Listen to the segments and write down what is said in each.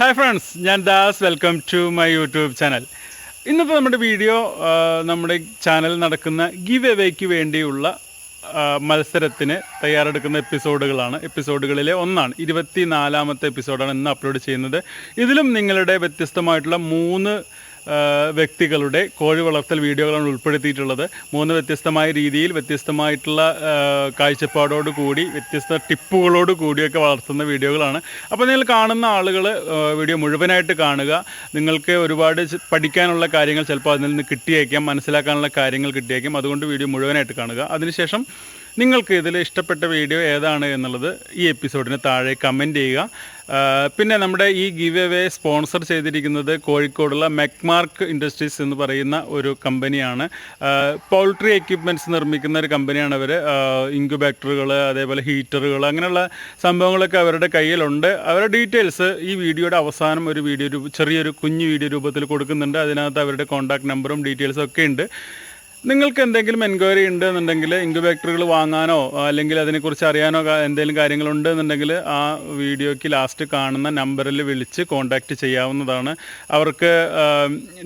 Hi friends ഞാൻ Das. Welcome to my YouTube channel ഇന്നത്തെ നമ്മുടെ വീഡിയോ നമ്മുടെ ചാനൽ നടക്കുന്ന ഗിവ് എവേക്ക് വേണ്ടിയുള്ള മത്സരത്തിന് തയ്യാറെടുക്കുന്ന എപ്പിസോഡുകളാണ് എപ്പിസോഡുകളിലെ ഒന്നാണ്. ഇരുപത്തി നാലാമത്തെ എപ്പിസോഡാണ് ഇന്ന് അപ്ലോഡ് ചെയ്യുന്നത്. ഇതിലും നിങ്ങളുടെ വ്യത്യസ്തമായിട്ടുള്ള മൂന്ന് വ്യക്തികളുടെ കോഴി വളർത്തൽ വീഡിയോകളാണ് ഉൾപ്പെടുത്തിയിട്ടുള്ളത്. മൂന്ന് വ്യത്യസ്തമായ രീതിയിൽ വ്യത്യസ്തമായിട്ടുള്ള കാഴ്ചപ്പാടോട് കൂടി വ്യത്യസ്ത ടിപ്പുകളോട് കൂടിയൊക്കെ വളർത്തുന്ന വീഡിയോകളാണ്. അപ്പോൾ നിങ്ങൾ കാണുന്ന ആളുകൾ വീഡിയോ മുഴുവനായിട്ട് കാണുക. നിങ്ങൾക്ക് ഒരുപാട് പഠിക്കാനുള്ള കാര്യങ്ങൾ ചിലപ്പോൾ അതിൽ നിന്ന് കിട്ടിയേക്കാം മനസ്സിലാക്കാനുള്ള കാര്യങ്ങൾ കിട്ടിയേക്കാം. അതുകൊണ്ട് വീഡിയോ മുഴുവനായിട്ട് കാണുക. അതിനുശേഷം നിങ്ങൾക്ക് ഇതിൽ ഇഷ്ടപ്പെട്ട വീഡിയോ ഏതാണ് എന്നുള്ളത് ഈ എപ്പിസോഡിന് താഴെ കമന്റ് ചെയ്യുക. പിന്നെ നമ്മുടെ ഈ ഗിവ് എവേ സ്പോൺസർ ചെയ്തിരിക്കുന്നത് കോഴിക്കോടുള്ള മെക്മാർക്ക് ഇൻഡസ്ട്രീസ് എന്ന് പറയുന്ന ഒരു കമ്പനിയാണ്. പൗൾട്രി എക്യുപ്മെന്റ്സ് നിർമ്മിക്കുന്ന ഒരു കമ്പനിയാണ് അവർ ഇൻക്യുബേറ്ററുകൾ അതേപോലെ ഹീറ്ററുകൾ അങ്ങനെയുള്ള സംഭവങ്ങളൊക്കെ അവരുടെ കയ്യിലുണ്ട്. അവരുടെ ഡീറ്റെയിൽസ് ഈ വീഡിയോയുടെ അവസാനം ഒരു വീഡിയോ ചെറിയൊരു കുഞ്ഞു വീഡിയോ രൂപത്തിൽ കൊടുക്കുന്നുണ്ട്. അതിനകത്ത് അവരുടെ കോൺടാക്ട് നമ്പറും ഡീറ്റെയിൽസും ഒക്കെ ഉണ്ട്. നിങ്ങൾക്ക് എന്തെങ്കിലും എൻക്വയറി ഉണ്ട് എന്നുണ്ടെങ്കിൽ ഇൻക്യുബേറ്ററുകൾ വാങ്ങാനോ അല്ലെങ്കിൽ അതിനെക്കുറിച്ച് അറിയാനോ എന്തെങ്കിലും കാര്യങ്ങളുണ്ട് എന്നുണ്ടെങ്കിൽ ആ വീഡിയോയ്ക്ക് ലാസ്റ്റ് കാണുന്ന നമ്പറിൽ വിളിച്ച് കോൺടാക്റ്റ് ചെയ്യാവുന്നതാണ്. അവർക്ക്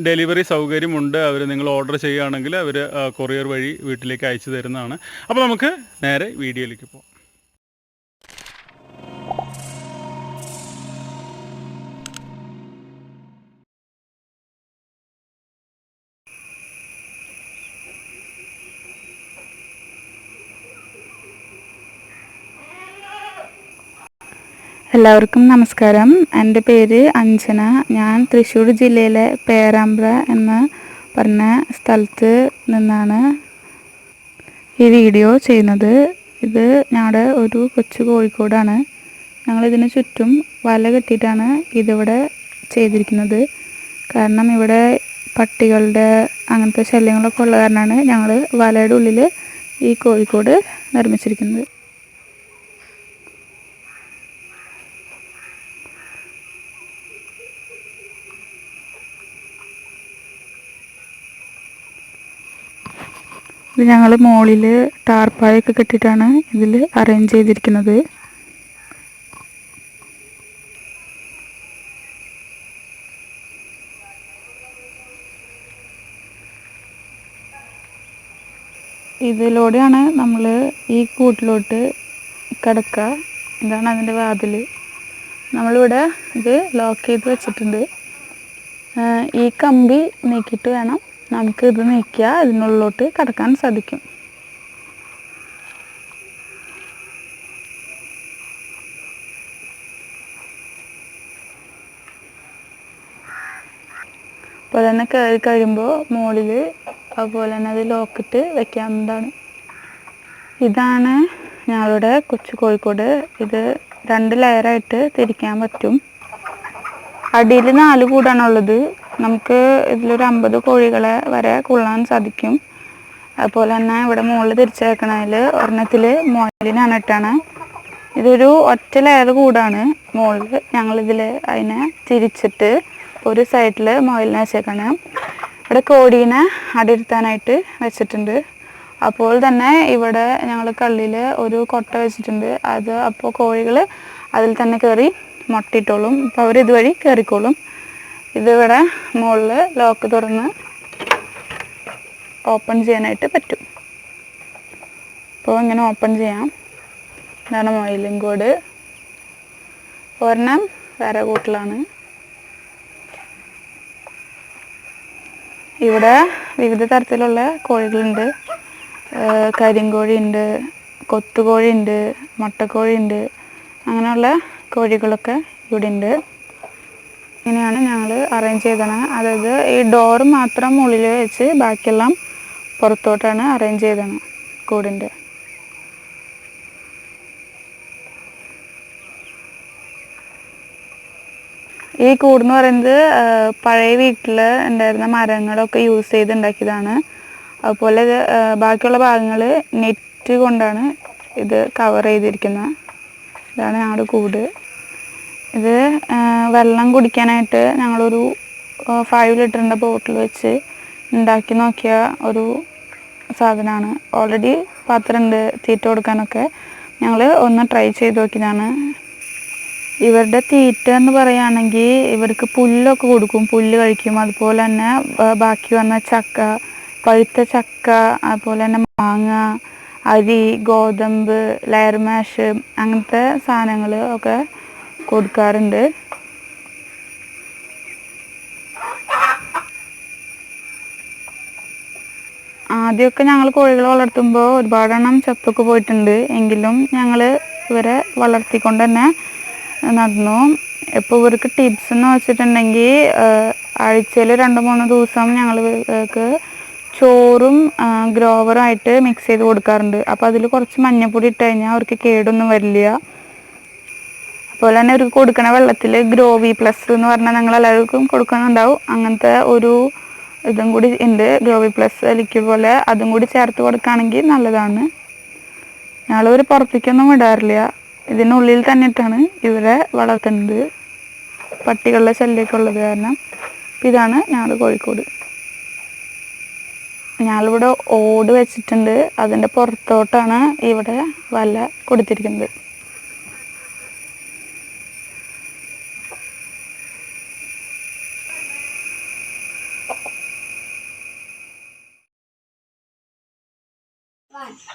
ഡെലിവറി സൗകര്യമുണ്ട്. അവർ നിങ്ങൾ ഓർഡർ ചെയ്യുകയാണെങ്കിൽ അവർ കൊറിയർ വഴി വീട്ടിലേക്ക് അയച്ചു തരുന്നതാണ്. അപ്പോൾ നമുക്ക് നേരെ വീഡിയോയിലേക്ക് പോകാം എല്ലാവർക്കും നമസ്കാരം. എന്റെ പേര് അഞ്ജന. ഞാൻ തൃശ്ശൂർ ജില്ലയിലെ പേരാമ്പ്ര എന്ന പറഞ്ഞ സ്ഥലത്ത് നിന്നാണ് ഈ വീഡിയോ ചെയ്യുന്നത്. ഇത് ഞങ്ങളുടെ ഒരു കൊച്ചു കോഴിക്കോടാണ്. ഞങ്ങളിതിന് ചുറ്റും വല കെട്ടിയിട്ടാണ് ഇതിവിടെ ചെയ്തിരിക്കുന്നത്. കാരണം ഇവിടെ പട്ടികളുടെ അങ്ങനത്തെ ശല്യങ്ങളൊക്കെ ഉള്ള കാരണമാണ് ഞങ്ങൾ വലയുടെ ഉള്ളിൽ ഈ കോഴിക്കോട് നിർമ്മിച്ചിരിക്കുന്നത്. ഇത് ഞങ്ങൾ മുകളിൽ ടാർപ്പായൊക്കെ കെട്ടിയിട്ടാണ് ഇതിൽ അറേഞ്ച് ചെയ്തിരിക്കുന്നത്. ഇതിലൂടെയാണ് നമ്മൾ ഈ കൂട്ടിലോട്ട് കിടക്കുക ഇതാണ് അതിന്റെ വാതിൽ നമ്മളിവിടെ ഇത് ലോക്ക് ചെയ്ത് വെച്ചിട്ടുണ്ട്. ഈ കമ്പി നീക്കിയിട്ട് വേണം നമുക്ക് ഇത് നീക്കിയാൽ ഇതിനുള്ളിലോട്ട് കടക്കാൻ സാധിക്കും. അപ്പോൾ തന്നെ കയറി കഴിയുമ്പോൾ മുകളിൽ അതുപോലെ തന്നെ അത് ലോക്കിട്ട് വെക്കാവുന്നതാണ്. ഇതാണ് ഞങ്ങളുടെ കൊച്ചു കോഴിക്കോട്. ഇത് രണ്ട് ലെയറായിട്ട് തിരിക്കാൻ പറ്റും. അടിയിൽ നാല് കൂടാണുള്ളത്. നമുക്ക് ഇതിലൊരു അമ്പത് കോഴികളെ വരെ കൊള്ളാൻ സാധിക്കും. അതുപോലെ തന്നെ ഇവിടെ മുകളിൽ തിരിച്ചേക്കണതിൽ ഒരെണ്ണത്തിൽ മുയലിനാണ് ഇട്ടാണ്. ഇതൊരു ഒറ്റ ലെയർ കൂടാണ്. മുകളിൽ ഞങ്ങളിതിൽ അതിനെ തിരിച്ചിട്ട് ഒരു സൈഡിൽ മുയലിനെ വെച്ചേക്കാണ്. ഇവിടെ കോടീനെ അടിയിരുത്താനായിട്ട് വെച്ചിട്ടുണ്ട്. അപ്പോൾ തന്നെ ഇവിടെ ഞങ്ങൾ കള്ളിൽ ഒരു കൊട്ട വെച്ചിട്ടുണ്ട്. അത് അപ്പോൾ കോഴികൾ അതിൽ തന്നെ കയറി മുട്ടയിട്ടോളും. അപ്പോൾ അവർ ഇതുവഴി കയറിക്കോളും ഇതിവിടെ മുകളിൽ ലോക്ക് തുറന്ന് ഓപ്പൺ ചെയ്യാനായിട്ട് പറ്റും. അപ്പോൾ ഇങ്ങനെ ഓപ്പൺ ചെയ്യാം. ഇതാണ് മൊയിലും കോഡ്. ഒരെണ്ണം വേറെ കൂട്ടിലാണ്. ഇവിടെ വിവിധ തരത്തിലുള്ള കോഴികളുണ്ട്. കരിങ്കോഴിയുണ്ട് കരിങ്കോഴി ഉണ്ട് കൊത്തുകോഴി ഉണ്ട് മുട്ടക്കോഴി ഉണ്ട് അങ്ങനെയുള്ള കോഴികളൊക്കെ ഇവിടെ ഉണ്ട്. ഇങ്ങനെയാണ് ഞങ്ങൾ അറേഞ്ച് ചെയ്തത് അതായത് ഈ ഡോറ് മാത്രം ഉള്ളിൽ വെച്ച് ബാക്കിയെല്ലാം പുറത്തോട്ടാണ് അറേഞ്ച് ചെയ്തത് കൂടിന്റെ. ഈ കൂടെന്ന് പറയുന്നത് പഴയ വീട്ടിൽ ഉണ്ടായിരുന്ന മരങ്ങളൊക്കെ യൂസ് ചെയ്ത് ഉണ്ടാക്കിയതാണ്. അതുപോലെ ബാക്കിയുള്ള ഭാഗങ്ങൾ നെറ്റ് കൊണ്ടാണ് ഇത് കവർ ചെയ്തിരിക്കുന്നത്. ഇതാണ് ഞങ്ങളുടെ കൂട്. ഇത് വെള്ളം കുടിക്കാനായിട്ട് ഞങ്ങളൊരു ഫൈവ് ലിറ്ററിന്റെ ബോട്ടിൽ വെച്ച് ഉണ്ടാക്കി നോക്കിയ ഒരു സാധനമാണ് ഓൾറെഡി പാത്രമുണ്ട് തീറ്റ കൊടുക്കാനൊക്കെ. ഞങ്ങൾ ഒന്ന് ട്രൈ ചെയ്ത് നോക്കിയതാണ്. ഇവരുടെ തീറ്റ എന്ന് പറയുകയാണെങ്കിൽ ഇവർക്ക് പുല്ലൊക്കെ കൊടുക്കും. പുല്ല് കഴിക്കും. അതുപോലെ തന്നെ ബാക്കി വന്ന ചക്ക പഴുത്ത ചക്ക അതുപോലെ തന്നെ മാങ്ങ അരി ഗോതമ്പ് ലയർമാഷ് അങ്ങനത്തെ സാധനങ്ങൾ ഒക്കെ കൊടുക്കാറുണ്ട്. ആദ്യമൊക്കെ ഞങ്ങൾ കോഴികൾ വളർത്തുമ്പോൾ ഒരുപാടെണ്ണം ചത്തൊക്കെ പോയിട്ടുണ്ട്. എങ്കിലും ഞങ്ങൾ ഇവരെ വളർത്തിക്കൊണ്ട് തന്നെ നടന്നു. ഇപ്പോൾ ഇവർക്ക് ടിപ്സ് എന്ന് വെച്ചിട്ടുണ്ടെങ്കിൽ ആഴ്ചയിൽ രണ്ട് മൂന്ന് ദിവസം ഞങ്ങൾ ഇവർക്ക് ചോറും ഗ്രോവറും ആയിട്ട് മിക്സ് ചെയ്ത് കൊടുക്കാറുണ്ട്. അപ്പോൾ അതിൽ കുറച്ച് മഞ്ഞപ്പൊടി ഇട്ട് കഴിഞ്ഞാൽ അവർക്ക് കേടൊന്നും വരില്ല. അതുപോലെ തന്നെ അവർക്ക് കൊടുക്കണ വെള്ളത്തിൽ ഗ്രോവി പ്ലസ് എന്ന് പറഞ്ഞാൽ ഞങ്ങൾ എല്ലാവർക്കും കൊടുക്കുന്നുണ്ടാവും അങ്ങനത്തെ ഒരു ഇതും കൂടി ഉണ്ട് ഗ്രോവി പ്ലസ് ലിക്വിഡ് പോലെ അതും കൂടി ചേർത്ത് കൊടുക്കുകയാണെങ്കിൽ നല്ലതാണ്. ഞങ്ങളിവർ പുറത്തേക്കൊന്നും വിടാറില്ല. ഇതിനുള്ളിൽ തന്നെ ഇട്ടാണ് ഇവരെ വളർത്തുന്നത്. പട്ടികളുടെ ശല്യമൊക്കെ ഉള്ളത് കാരണം അപ്പം ഇതാണ് ഞങ്ങളുടെ കോഴിക്കോട്. ഞങ്ങളിവിടെ ഓട് വെച്ചിട്ടുണ്ട്. അതിന്റെ പുറത്തോട്ടാണ് ഇവിടെ വല കൊടുത്തിരിക്കുന്നത്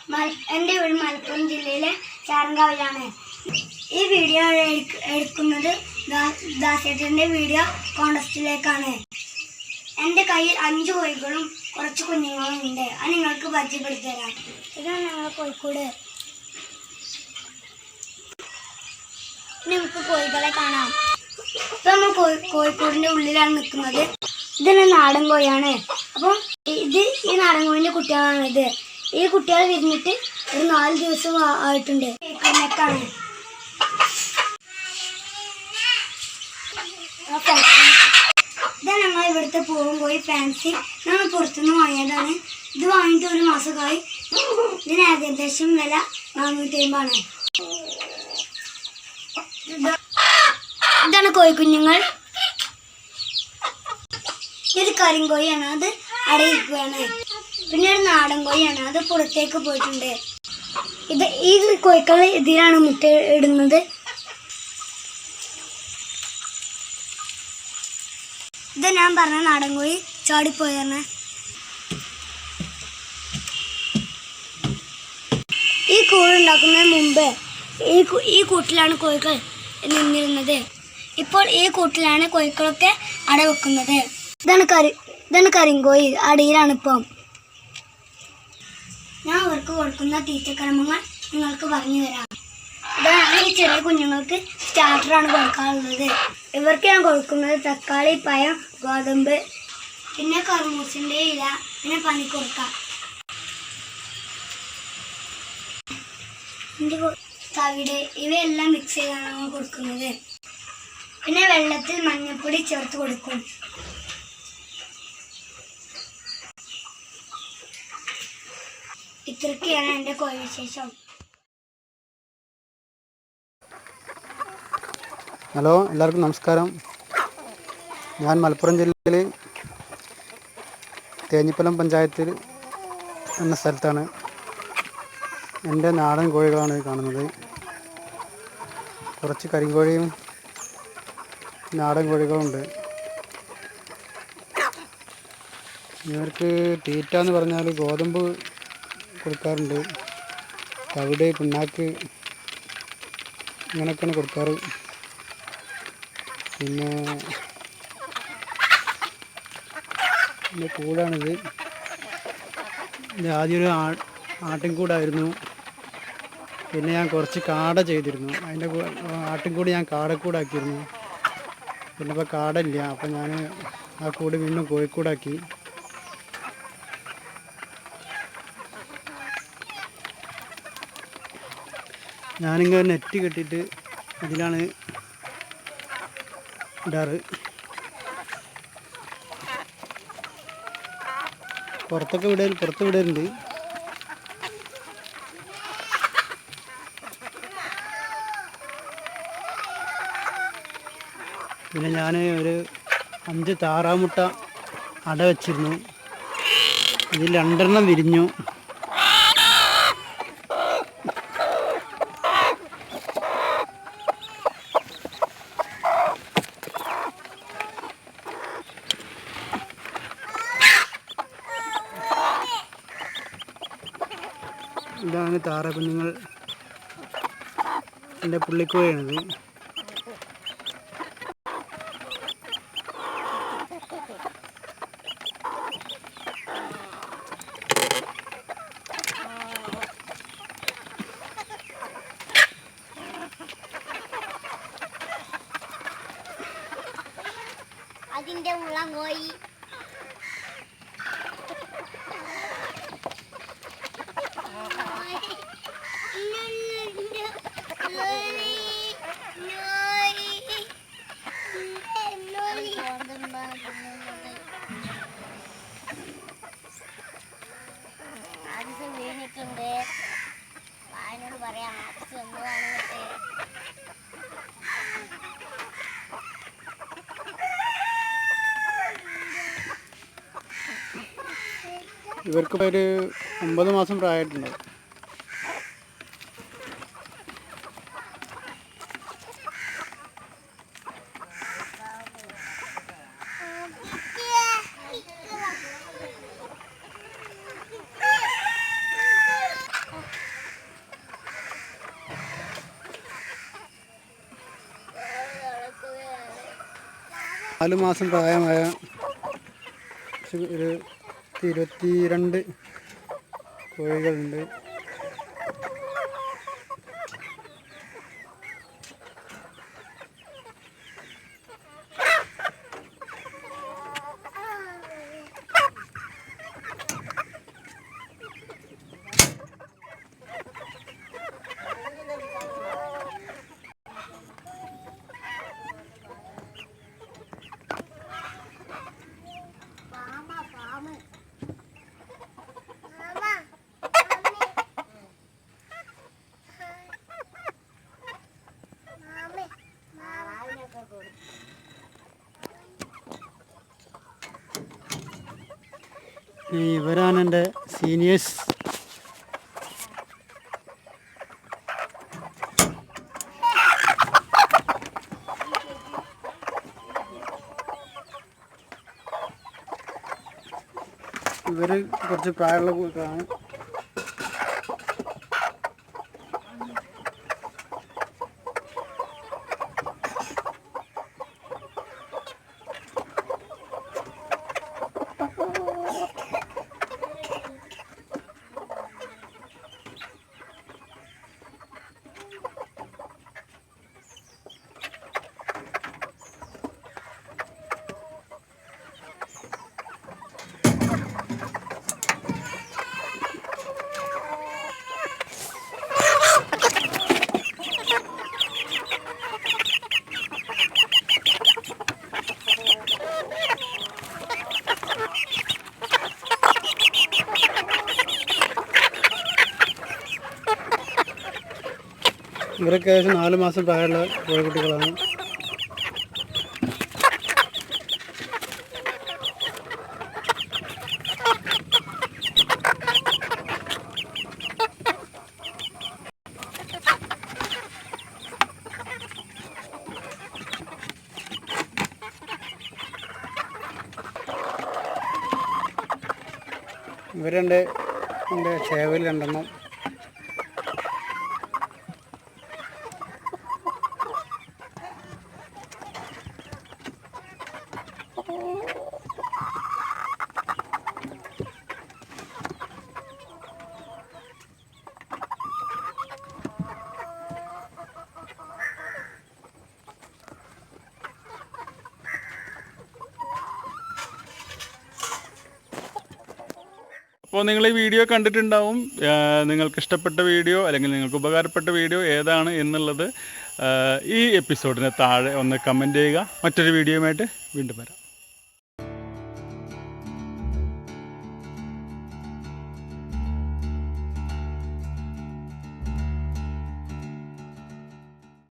മൽ- എന്റെ വീട് മലപ്പുറം ജില്ലയിലെ ചാരങ്കാവിലാണ് ഈ വീഡിയോ എടുക്കുന്നത് ദാസേട്ടന്റെ വീഡിയോ കോണ്ടസ്റ്റിലേക്കാണ് എന്റെ കയ്യിൽ അഞ്ച് കോഴികളും കുറച്ച് കുഞ്ഞുങ്ങളും ഉണ്ട്. അത് നിങ്ങൾക്ക് പരിചയപ്പെടുത്തി തരാം ഇതാണ് ഞങ്ങളുടെ കോഴിക്കോട് നമുക്ക് കോഴികളെ കാണാം. ഇപ്പം നമ്മൾ കോഴി കോഴിക്കോടിന്റെ ഉള്ളിലാണ് നിൽക്കുന്നത്. ഇതൊരു നാടൻ കോഴിയാണ്. അപ്പം ഇത് ഈ നാടൻ കോഴിന്റെ കുട്ടികളാണ് ഇത് ഈ കുട്ടികൾ വിരിഞ്ഞിട്ട് ഒരു നാല് ദിവസം ആയിട്ടുണ്ട്. നെക്കാണ് ഇതാണ് ഞങ്ങൾ ഇവിടുത്തെ പൂവും കോഴി ഫാൻസി ഞങ്ങൾ പുറത്തുനിന്ന് വാങ്ങിയതാണ്. ഇത് വാങ്ങിയിട്ട് ഒരു മാസമായി. ഇതിന് ഏകദേശം വില നാനൂറ്റി അമ്പതാണ് ഇതാണ് കോഴിക്കുഞ്ഞുങ്ങൾ. ഇത് കരിങ്കോഴിയാണ്. അത് അടയിരിക്കുകയാണ്. നാടൻ കോഴിയാണ്. അത് പുറത്തേക്ക് പോയിട്ടുണ്ട്. ഇത് ഈ കോഴിക്കൾ ഇതിലാണ് മുട്ട ഇടുന്നത്. ഇത് ഞാൻ പറഞ്ഞ നാടൻ കോഴി ചാടിപ്പോയാണ് ഈ കൂടുണ്ടാക്കുന്നതിന് മുമ്പ് ഈ ഈ കൂട്ടിലാണ് കോഴികൾ നിന്നിരുന്നത്. ഇപ്പോൾ ഈ കൂട്ടിലാണ് കോഴികളൊക്കെ അട വെക്കുന്നത് ഇതാണ് കരി ഇതാണ് കരിങ്കോഴി അടിയിലാണ് ഇപ്പം. ഞാൻ അവർക്ക് കൊടുക്കുന്ന തീറ്റക്രമങ്ങൾ നിങ്ങൾക്ക് പറഞ്ഞു തരാം. ഇതാണ് ഈ ചെറിയ കുഞ്ഞുങ്ങൾക്ക് സ്റ്റാർട്ടറാണ് കൊടുക്കാറുള്ളത്. ഇവർക്ക് ഞാൻ കൊടുക്കുന്നത് തക്കാളി പഴം ഗോതമ്പ് പിന്നെ കർമൂസിന്റെ ഇല പിന്നെ പനി കൊടുക്കാം കൂ- തവിട് ഇവയെല്ലാം മിക്സ് ചെയ്താണ് കൊടുക്കുന്നത്. പിന്നെ വെള്ളത്തിൽ മഞ്ഞൾപ്പൊടി ചേർത്ത് കൊടുക്കും. ഇത്രയൊക്കെയാണ് എന്റെ വിശേഷം ഹലോ എല്ലാവർക്കും നമസ്കാരം. ഞാൻ മലപ്പുറം ജില്ലയിൽ തേഞ്ഞിപ്പലം പഞ്ചായത്തിൽ എന്ന സ്ഥലത്താണ് എന്റെ നാടൻ കോഴികളാണ് കാണുന്നത്. കുറച്ച് കരിങ്കോഴിയും നാടൻ കോഴികളുണ്ട്. ഇവർക്ക് തീറ്റ എന്ന് പറഞ്ഞാൽ ഗോതമ്പ് കൊടുക്കാറുണ്ട്. തവിട് പിണ്ണാക്ക് ഇങ്ങനെയൊക്കെയാണ് കൊടുക്കാറ്. പിന്നെ എന്റെ കൂടാണിത്. ഇത് ആദ്യം ഒരു ആട്ടിൻകൂടായിരുന്നു. പിന്നെ ഞാൻ കുറച്ച് കാട ചെയ്തിരുന്നു. അതിന്റെ ആട്ടിൻകൂട് ഞാൻ കാടക്കൂടാക്കിയിരുന്നു. പിന്നെ ഇപ്പോൾ കാടല്ല. അപ്പോൾ ഞാൻ ആ കൂട് വീണ്ടും കോഴിക്കൂടാക്കി. ഞാനിങ്ങനെ നെറ്റ് കെട്ടിയിട്ട് ഇതിലാണ് ഇടാറ്. പുറത്തൊക്കെ വിടൽ പുറത്ത് വിടലുണ്ട്. പിന്നെ ഞാൻ ഒരു അഞ്ച് താറാമുട്ട അട വെച്ചിരുന്നു. അതിൽ രണ്ടെണ്ണം വിരിഞ്ഞു. ഇതാണ് താറാകുഞ്ഞുങ്ങൾ എന്റെ പുള്ളിക്കോയാണിത് ഇവർക്ക് ഒരു ഒമ്പത് മാസം പ്രായമായിട്ടുണ്ടാവും. നാല് മാസം പ്രായമായ ഒരു ഇരുപത്തിരണ്ട് കോഴികളുണ്ട്. ഈ ഇവരാണ് എന്റെ സീനിയേഴ്സ്. ഇവർ കുറച്ച് പ്രായമുള്ള കൂട്ടരാണ് ഇവരൊക്കെ ഏകദേശം നാല് മാസം പ്രായമുള്ള കോഴിക്കുട്ടികളാണ് ഇവരുണ്ട് എന്റെ ചേവൽ രണ്ടെണ്ണം. അപ്പോൾ നിങ്ങൾ ഈ വീഡിയോ കണ്ടിട്ടുണ്ടാവും. നിങ്ങൾക്ക് ഇഷ്ടപ്പെട്ട വീഡിയോ അല്ലെങ്കിൽ നിങ്ങൾക്ക് ഉപകാരപ്പെട്ട വീഡിയോ ഏതാണ് എന്നുള്ളത് ഈ എപ്പിസോഡിന് താഴെ ഒന്ന് കമന്റ് ചെയ്യുക. മറ്റൊരു വീഡിയോയുമായിട്ട് വീണ്ടും വരാം.